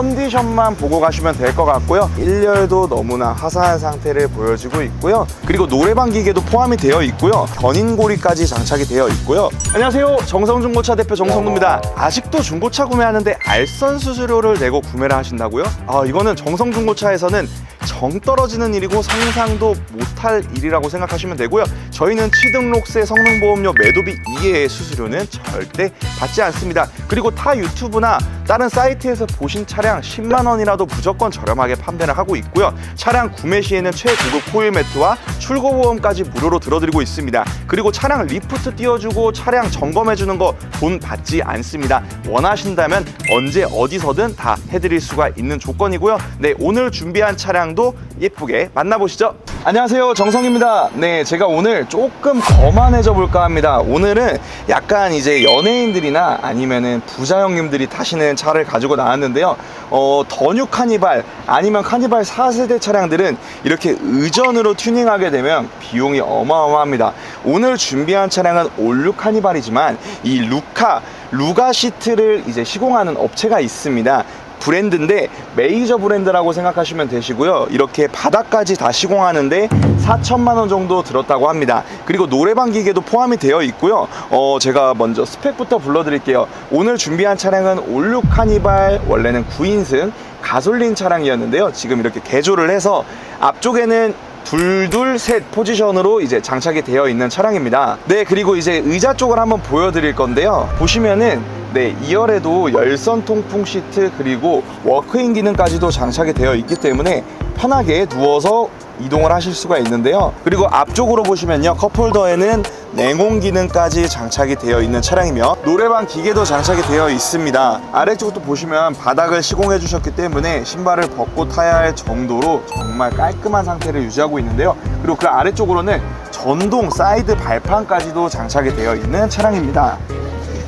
컨디션만 보고 가시면 될 것 같고요. 1열도 너무나 화사한 상태를 보여주고 있고요. 그리고 노래방 기계도 포함이 되어 있고요. 견인고리까지 장착이 되어 있고요. 안녕하세요. 정성중고차 대표 정성두입니다. 아직도 중고차 구매하는데 알선 수수료를 내고 구매를 하신다고요? 아, 이거는 정성중고차에서는 정 떨어지는 일이고 상상도 못할 일이라고 생각하시면 되고요. 저희는 취등록세, 성능보험료, 매도비 이외의 수수료는 절대 받지 않습니다. 그리고 타 유튜브나 다른 사이트에서 보신 차량 10만 원이라도 무조건 저렴하게 판매를 하고 있고요. 차량 구매 시에는 최고급 코일 매트와 출고 보험까지 무료로 들어드리고 있습니다. 그리고 차량 리프트 띄워주고 차량 점검해주는 거 돈 받지 않습니다. 원하신다면 언제 어디서든 다 해드릴 수가 있는 조건이고요. 네, 오늘 준비한 차량 도 예쁘게 만나보시죠. 안녕하세요, 정성입니다. 네, 제가 오늘 조금 거만해져 볼까 합니다. 오늘은 약간 이제 연예인들이나 아니면은 부자 형님들이 타시는 차를 가지고 나왔는데요. 어, 더뉴 카니발 아니면 카니발 4세대 차량들은 이렇게 의전으로 튜닝하게 되면 비용이 어마어마합니다. 오늘 준비한 차량은 올류 카니발이지만 이 루카 루가 시트를 이제 시공하는 업체가 있습니다. 브랜드인데 메이저 브랜드라고 생각하시면 되시고요. 이렇게 바닥까지 다 시공하는데 4천만 원 정도 들었다고 합니다. 그리고 노래방 기계도 포함이 되어 있고요. 어, 제가 먼저 스펙부터 불러드릴게요. 오늘 준비한 차량은 올류 카니발 원래는 9인승 가솔린 차량이었는데요. 지금 이렇게 개조를 해서 앞쪽에는 둘둘 셋 포지션으로 이제 장착이 되어 있는 차량입니다. 네, 그리고 이제 의자 쪽을 한번 보여드릴 건데요. 보시면은 네, 2열에도 열선 통풍 시트 그리고 워크인 기능까지도 장착이 되어 있기 때문에 편하게 누워서 이동을 하실 수가 있는데요. 그리고 앞쪽으로 보시면요. 컵홀더에는 냉온 기능까지 장착이 되어 있는 차량이며 노래방 기계도 장착이 되어 있습니다. 아래쪽도 보시면 바닥을 시공해 주셨기 때문에 신발을 벗고 타야 할 정도로 정말 깔끔한 상태를 유지하고 있는데요. 그리고 그 아래쪽으로는 전동 사이드 발판까지도 장착이 되어 있는 차량입니다.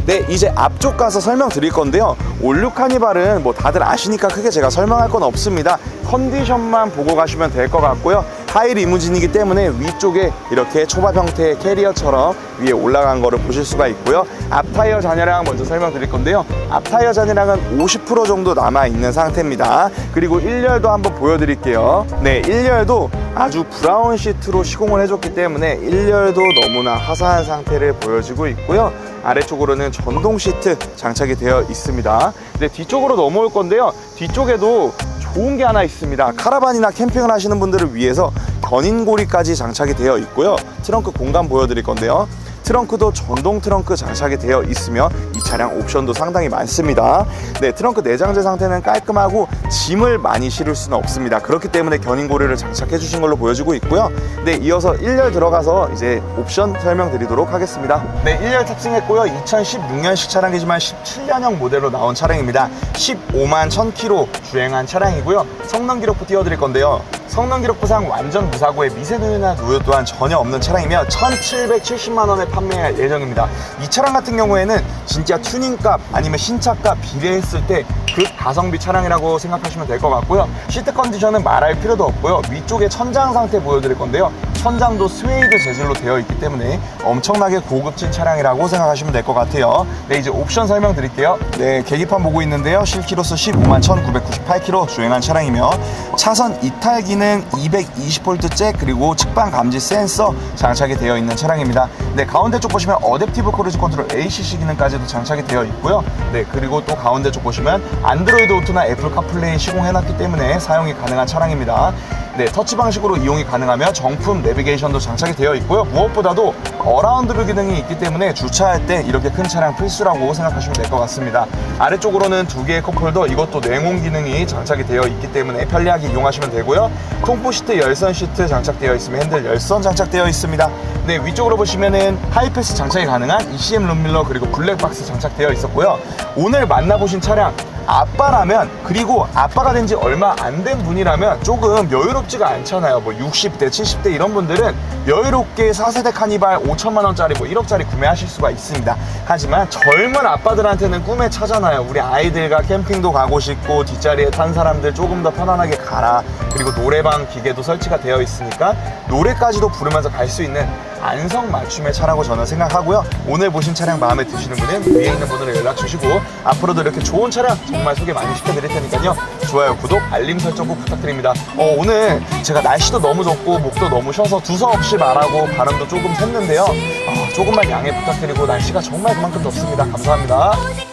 네, 이제 앞쪽 가서 설명드릴 건데요. 올류 카니발은 뭐 다들 아시니까 크게 제가 설명할 건 없습니다. 컨디션만 보고 가시면 될 것 같고요. 하이 리무진이기 때문에 위쪽에 이렇게 초밥 형태의 캐리어처럼 위에 올라간 거를 보실 수가 있고요. 앞 타이어 잔여량 먼저 설명드릴 건데요. 앞 타이어 잔여량은 50% 정도 남아 있는 상태입니다. 그리고 1열도 한번 보여드릴게요. 네, 1열도 아주 브라운 시트로 시공을 해줬기 때문에 1열도 너무나 화사한 상태를 보여주고 있고요. 아래쪽으로는 전동 시트 장착이 되어 있습니다. 네, 뒤쪽으로 넘어올 건데요. 뒤쪽에도 좋은 게 하나 있습니다. 카라반이나 캠핑을 하시는 분들을 위해서 견인고리까지 장착이 되어 있고요. 트렁크 공간 보여드릴 건데요. 트렁크도 전동 트렁크 장착이 되어 있으며 이 차량 옵션도 상당히 많습니다. 네, 트렁크 내장재 상태는 깔끔하고 짐을 많이 실을 수는 없습니다. 그렇기 때문에 견인고리를 장착해 주신 걸로 보여지고 있고요. 네, 이어서 1열 들어가서 이제 옵션 설명드리도록 하겠습니다. 네, 1열 탑승했고요. 2016년식 차량이지만 17년형 모델로 나온 차량입니다. 15만 1000km 주행한 차량이고요. 성능 기록부 띄워드릴 건데요. 성능 기록부상 완전 무사고에 미세누유나 누유 또한 전혀 없는 차량이며 1,770만 원에 판매할 예정입니다. 이 차량 같은 경우에는 진짜 튜닝값 아니면 신차값 비례했을 때 그 가성비 차량이라고 생각하시면 될 것 같고요. 시트 컨디션은 말할 필요도 없고요. 위쪽에 천장 상태 보여드릴 건데요. 천장도 스웨이드 재질로 되어 있기 때문에 엄청나게 고급진 차량이라고 생각하시면 될 것 같아요. 네, 이제 옵션 설명 드릴게요. 네, 계기판 보고 있는데요. 실키로수 15만 1998km 주행한 차량이며 차선 이탈 기능 220V 잭 그리고 측방 감지 센서 장착이 되어 있는 차량입니다. 네, 가운데 쪽 보시면 어댑티브 크루즈 컨트롤 ACC 기능까지도 장착이 되어 있고요. 네, 그리고 또 가운데 쪽 보시면 안드로이드 오토나 애플 카플레이 시공해놨기 때문에 사용이 가능한 차량입니다. 네, 터치 방식으로 이용이 가능하며 정품 내비게이션도 장착이 되어 있고요. 무엇보다도 어라운드 기능이 있기 때문에 주차할 때 이렇게 큰 차량 필수라고 생각하시면 될 것 같습니다. 아래쪽으로는 두 개의 컵홀더 이것도 냉온 기능이 장착이 되어 있기 때문에 편리하게 이용하시면 되고요. 통풍 시트, 열선 시트 장착되어 있으면 핸들 열선 장착되어 있습니다. 네, 위쪽으로 보시면은 하이패스 장착이 가능한 ECM 룸밀러 그리고 블랙박스 장착되어 있었고요. 오늘 만나보신 차량 아빠라면 그리고 아빠가 된 지 얼마 안 된 분이라면 조금 여유롭지가 않잖아요. 뭐 60대, 70대 이런 분들은 여유롭게 4세대 카니발 5천만 원짜리 뭐 1억짜리 구매하실 수가 있습니다. 하지만 젊은 아빠들한테는 꿈의 차잖아요. 우리 아이들과 캠핑도 가고 싶고 뒷자리에 탄 사람들 조금 더 편안하게 가라. 그리고 노래방 기계도 설치가 되어 있으니까 노래까지도 부르면서 갈 수 있는 안성 맞춤의 차라고 저는 생각하고요. 오늘 보신 차량 마음에 드시는 분은 위에 있는 번호로 연락 주시고 앞으로도 이렇게 좋은 차량 정말 소개 많이 시켜드릴 테니까요. 좋아요, 구독, 알림 설정 꼭 부탁드립니다. 어, 오늘 제가 날씨도 너무 덥고 목도 너무 쉬어서 두서없이 말하고 발음도 조금 샜는데요. 어, 조금만 양해 부탁드리고 날씨가 정말 그만큼 덥습니다. 감사합니다.